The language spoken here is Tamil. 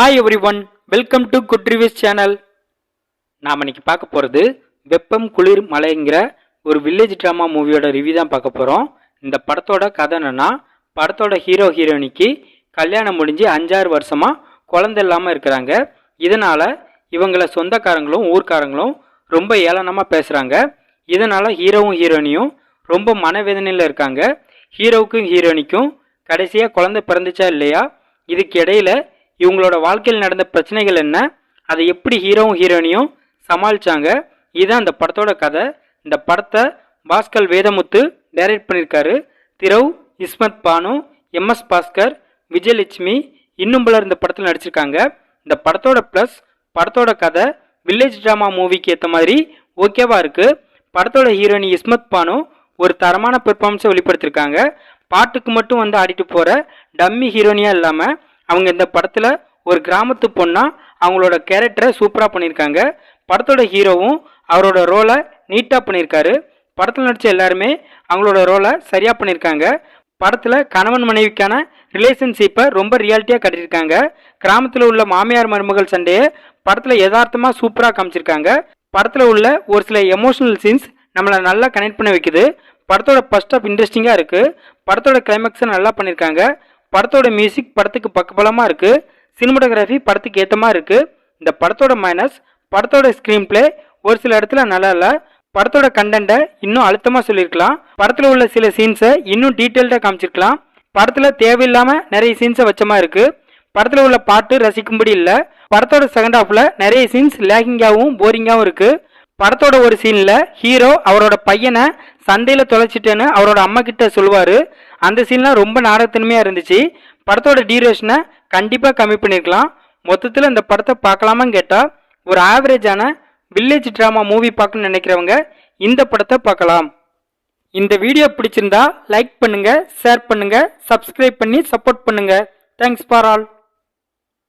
Hi everyone welcome to good reviews channel நாம் இன்னைக்கு பார்க்க போகிறது வெப்பம் குளிர் மலைங்கிற ஒரு வில்லேஜ் ட்ராமா மூவியோட ரிவ்யூ தான் பார்க்க போகிறோம் இந்த படத்தோட கதை என்னன்னா படத்தோட ஹீரோ ஹீரோயினிக்கு கல்யாணம் முடிஞ்சு அஞ்சாறு வருஷமாக குழந்தை இல்லாமல் இருக்கிறாங்க. இதனால் இவங்கள சொந்தக்காரங்களும் ஊர்க்காரங்களும் ரொம்ப ஏளனமாக பேசுகிறாங்க இதனால் ஹீரோவும் ஹீரோயினியும் ரொம்ப மனவேதனையில் இருக்காங்க. ஹீரோவுக்கும் ஹீரோயினிக்கும் கடைசியாக குழந்தை பிறந்துச்சா இல்லையா? இதுக்கு இடையில இவங்களோட வாழ்க்கையில் நடந்த பிரச்சனைகள் என்ன? அதை எப்படி ஹீரோவும் ஹீரோயினியும் சமாளித்தாங்க இதுதான் அந்த படத்தோட கதை. இந்த படத்தை பாஸ்கர் வேதமுத்து டைரக்ட் பண்ணியிருக்காரு திரவ் இஸ்மத் பானு எம்எஸ் பாஸ்கர் விஜயலட்சுமி இன்னும் பலர் இந்த படத்தில் நடிச்சிருக்காங்க. இந்த படத்தோட ப்ளஸ் படத்தோட கதை வில்லேஜ் ட்ராமா மூவிக்கு ஏற்ற மாதிரி ஓகேவாக இருக்குது படத்தோட ஹீரோயினி இஸ்மத் பானு ஒரு தரமான பெர்ஃபார்மன்ஸை வெளிப்படுத்தியிருக்காங்க பாட்டுக்கு மட்டும் வந்து ஆடிட்டு போகிற டம்மி ஹீரோனியாக இல்லாமல் அவங்க இந்த படத்தில் ஒரு கிராமத்து பொண்ணா அவங்களோட கேரக்டரை சூப்பராக பண்ணியிருக்காங்க. படத்தோட ஹீரோவும் அவரோட ரோலை நீட்டாக பண்ணியிருக்காரு. படத்தில் நடித்த எல்லாருமே அவங்களோட ரோலை சரியாக பண்ணியிருக்காங்க. படத்தில் கணவன் மனைவிக்கான ரிலேஷன்ஷிப்பை ரொம்ப ரியாலிட்டியாக கட்டியிருக்காங்க. கிராமத்தில் உள்ள மாமியார் மருமகள் சண்டையை படத்தில் யதார்த்தமாக சூப்பராக காமிச்சிருக்காங்க. படத்தில் உள்ள ஒரு சில எமோஷனல் சீன்ஸ் நம்மளை நல்லா கனெக்ட் பண்ண வைக்குது. படத்தோட ஃபர்ஸ்ட் ஆஃப் இன்ட்ரெஸ்டிங்காக இருக்குது படத்தோட கிளைமேக்ஸை நல்லா பண்ணியிருக்காங்க. படத்தோட மியூசிக் படத்துக்கு பக்கபலமாக இருக்குது சினிமாட்டோகிராஃபி படத்துக்கு ஏற்ற மாதிரி இருக்குது இந்த படத்தோட மைனஸ் படத்தோட ஸ்க்ரீன் பிளே ஒரு சில இடத்துல நல்லா இல்லை. படத்தோட கண்டென்ட்டை இன்னும் அழுத்தமாக சொல்லியிருக்கலாம் படத்தில் உள்ள சில சீன்ஸை இன்னும் டீட்டெயில்டாக காமிச்சிருக்கலாம். படத்தில் தேவையில்லாமல் நிறைய சீன்ஸை வச்ச மாதிரி இருக்குது படத்தில் உள்ள பாட்டு ரசிக்கும்படி இல்லை. படத்தோட செகண்ட் ஹாஃபில் நிறைய சீன்ஸ் லேகிங்காகவும் போரிங்காகவும் இருக்குது படத்தோட ஒரு சீனில் ஹீரோ அவரோட பையனை சந்தையில் தொலைச்சிட்டேன்னு அவரோட அம்மா கிட்ட சொல்லுவார். அந்த சீன்லாம் ரொம்ப நாடகத்தன்மையாக இருந்துச்சு. படத்தோட டியூரேஷனை கண்டிப்பாக கம்மி பண்ணியிருக்கலாம் மொத்தத்தில் இந்த படத்தை பார்க்கலாமான்னு கேட்டால் ஒரு ஆவரேஜான வில்லேஜ் ட்ராமா மூவி பார்க்கணும்னு நினைக்கிறவங்க இந்த படத்தை பார்க்கலாம். இந்த வீடியோ பிடிச்சிருந்தா லைக் பண்ணுங்கள் ஷேர் பண்ணுங்கள் சப்ஸ்கிரைப் பண்ணி சப்போர்ட் பண்ணுங்கள் தேங்க்ஸ் ஃபார் ஆல்